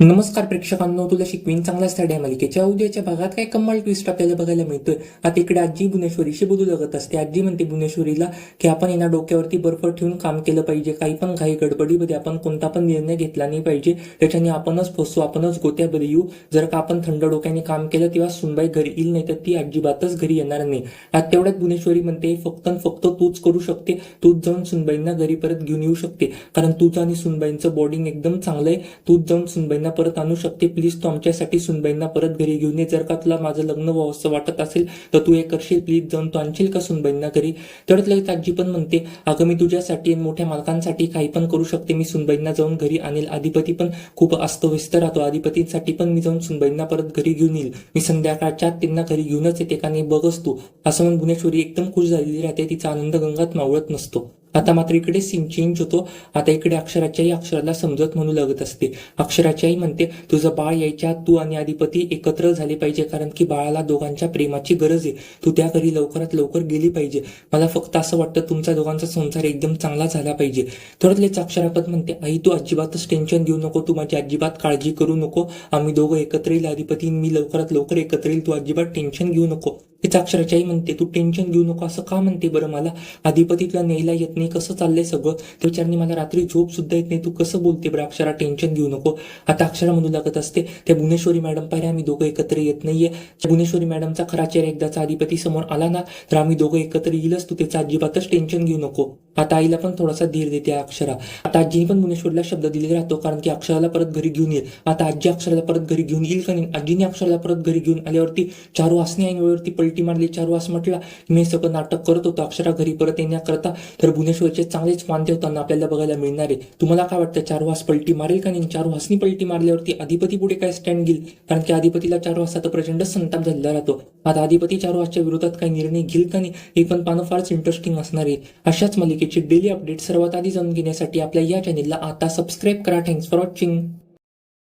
नमस्कार प्रेक्षकांनो तुला शिकवीन चांगला स्टडी आहे मालिकेच्या उद्याच्या भागात काय कमाल ट्विस्ट आपल्याला बघायला मिळतोय? आता इकडे आजी भुवनेश्वरीशी बोलू लागत असते. आजी म्हणते भुवनेश्वरीला की आपण यांना डोक्यावरती बर्फ ठेवून काम केलं पाहिजे. काही पण काही गडबडीमध्ये आपण कोणता पण निर्णय घेतला नाही पाहिजे. त्याच्याने आपणच फसू आपणच गोत्यामध्ये येऊ. जर का आपण थंड डोक्याने काम केलं तेव्हा सुनबाई घरी येईल नाही तर ती अजिबातच घरी येणार नाही. आता तेवढ्यात भुवनेश्वरी म्हणते फक्त फक्त तूच करू शकते. तूच जाऊन सुनबाईंना घरी परत घेऊन येऊ शकते. कारण तुझं आणि सुनबाईंचं बॉडिंग एकदम चांगलं आहे. तूच जाऊन सुनबाईंना परत आणू शकते. प्लीज तू आमच्यासाठी सुनबाईंना परत घरी घेऊन ये. जर का तुला माझं लग्न व्हावं असं वाटत असेल तर तू हे करशील. प्लीज जाऊन तू आणशील का सुनबाईंना घरी? तेवढ्यात लगेच आजी पण म्हणते अगं मी तुझ्यासाठी आणि मोठ्या मालकांसाठी काही पण करू शकते. मी सुनबाईंना जाऊन घरी आणेल. अधिपती पण खूप अस्तव्यस्त राहतो. अधिपतींसाठी पण मी जाऊन सुनबाईंना परत घरी घेऊन येईल. मी संध्याकाळच्या त्यांना घरी घेऊनच येते का नाही बघ असतो असं म्हणून भुवनेश्वरी एकदम खुश झालेली राहते. तिचा आनंद गंगात मावळत नसतो. आता मात्र इकडे सीम चेंज होतो. आता इकडे अक्षराच्याही अक्षराला समजत म्हणू लागत असते. अक्षराच्याही म्हणते तुझं बाळ यायच्या तू आणि अधिपती एकत्र झाले पाहिजे कारण की बाळाला दोघांच्या प्रेमाची गरज आहे. तू त्या घरी लवकरात लवकर गेली पाहिजे. मला फक्त असं वाटतं तुमचा दोघांचा संसार एकदम चांगला झाला पाहिजे. थोडंच अक्षरापद म्हणते आई तू अजिबातच टेन्शन घेऊ नको. तू माझी अजिबात काळजी करू नको. आम्ही दोघं एकत्र येईल अधिपती मी लवकरात लवकर एकत्र येईल. तू अजिबात टेन्शन घेऊ नको. तिचा अक्षरशाही म्हणते तू टेन्शन घेऊ नको असं का म्हणते बरं मला? आधिपती तुला न्यायला येत नाही कसं चाललंय सगळं त्या विचारणी मला रात्री झोप सुद्धा येत नाही. तू कसं बोलते बरं अक्षरा टेन्शन घेऊ नको आता अक्षरा म्हणू लागत असते त्या भुवनेश्वरी मॅडम पाहिजे आम्ही दोघं एकत्र येत नाहीये. त्या भुवनेश्वरी मॅडमचा खरा चेहरा एकदाचा अधिपती समोर आला ना तर आम्ही दोघं एकत्र येईलच. तू त्याचा अजिबातच टेन्शन घेऊ नको. आता आईला पण थोडासा धीर देते अक्षरा. आता आजीने पण मुनेश्वरला शब्द दिलेला राहतो कारण की अक्षराला परत घरी घेऊन येईल. आता आजी अक्षराला परत घरी घेऊन येईल का नाही? आजीने अक्षराला परत घरी घेऊन आल्यावरती चारू वासने आईवरती पलटी मारली चारू वास म्हटला मी सगळं नाटक करत होतो. अक्षरा घरी परत येण्याकरता तर भुवनेश्वरचे चांगलेच मानते होताना आपल्याला बघायला मिळणार आहे. तुम्हाला काय वाटतं चार वास पलटी मारेल का नाही? चार वासनी पलटी मारल्यावरती अधिपती पुढे काय स्टँड घेईल? कारण की अधिपतीला चार वाजता प्रचंड संताप झालेला राहतो. आता अधिपती चार वासच्या विरोधात काही निर्णय घेईल का नाही? हे पण पानं फारच इंटरेस्टिंग असणार आहे. अशाच मालिकेची डेली अपडेट सर्वात आधी जाणून घेण्यासाठी आपल्या या चॅनेलला आता सबस्क्राईब करा. Thanks for watching